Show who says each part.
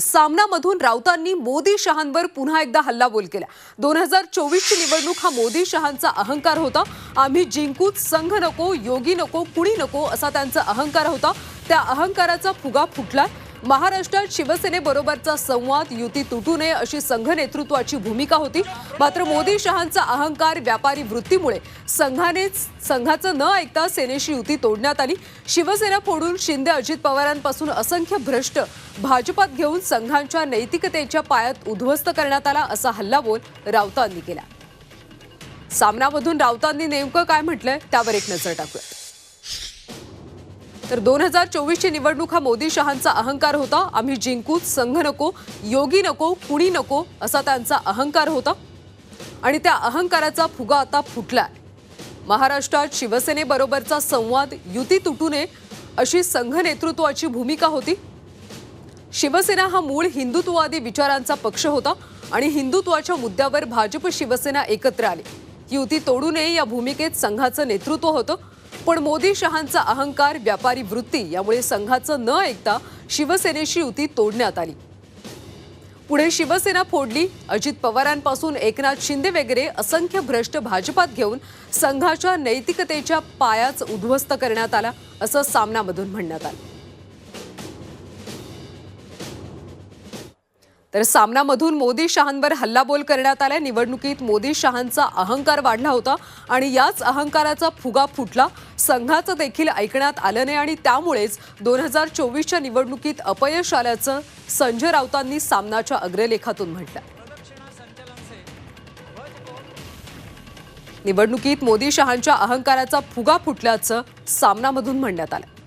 Speaker 1: सामनामधून राऊतांनी मोदी शहांवर पुन्हा एकदा हल्लाबोल केला. दोन हजार चोवीसची निवडणूक हा मोदी शहांचा अहंकार होता. आम्ही जिंकूत संघ नको योगी नको कुणी नको असा त्यांचा अहंकार होता. त्या अहंकाराचा फुगा फुटला. महाराष्ट्रात शिवसेनेबरोबरचा संवाद युती तुटू नये अशी संघ नेतृत्वाची भूमिका होती. मात्र मोदी शहांचा अहंकार व्यापारी वृत्तीमुळे संघानेच संघाचं न ऐकता सेनेशी युती तोडण्यात आली. शिवसेना फोडून शिंदे अजित पवारांपासून असंख्य भ्रष्ट भाजपात घेऊन संघांच्या नैतिकतेच्या पायात उद्ध्वस्त करण्यात आला असा हल्लाबोल राऊतांनी केला. सामनामधून राऊतांनी नेमकं काय म्हटलंय? त्यावर एक नजर टाकूया तर दोन हजार चोवीसची निवडणूक हा मोदी शहांचा अहंकार होता. आम्ही जिंकूत संघ नको योगी नको कुणी नको असा त्यांचा अहंकार होता. आणि त्या अहंकाराचा फुगा आता फुटलाय. महाराष्ट्रात शिवसेनेबरोबरचा संवाद युती तुटू नये अशी संघ नेतृत्वाची भूमिका होती. शिवसेना हा मूळ हिंदुत्ववादी विचारांचा पक्ष होता आणि हिंदुत्वाच्या मुद्द्यावर भाजप शिवसेना एकत्र आली. युती तोडू नये या भूमिकेत संघाचं नेतृत्व होतं. पण मोदी शहांचा अहंकार व्यापारी वृत्ती यामुळे संघाचं न ऐकता शिवसेनेशी युती तोडण्यात आली. पुढे शिवसेना फोडली अजित पवारांपासून एकनाथ शिंदे वगैरे असंख्य भ्रष्ट भाजपात घेऊन संघाच्या नैतिकतेच्या पायाच उद्ध्वस्त करण्यात आला असं सामनामधून म्हणण्यात आलं. तर सामनामधून मोदी शहांवर हल्लाबोल करण्यात आलाय. निवडणुकीत मोदी शहांचा अहंकार वाढला होता आणि याच अहंकाराचा फुगा फुटला. संघाचं देखील ऐकण्यात आलं नाही आणि त्यामुळेच दोन हजार चोवीसच्या निवडणुकीत अपयश आल्याचं संजय राऊतांनी सामनाच्या अग्रलेखातून म्हटलं निवडणुकीत मोदी शहांच्या अहंकाराचा फुगा फुटल्याचं सामनामधून म्हणण्यात आलं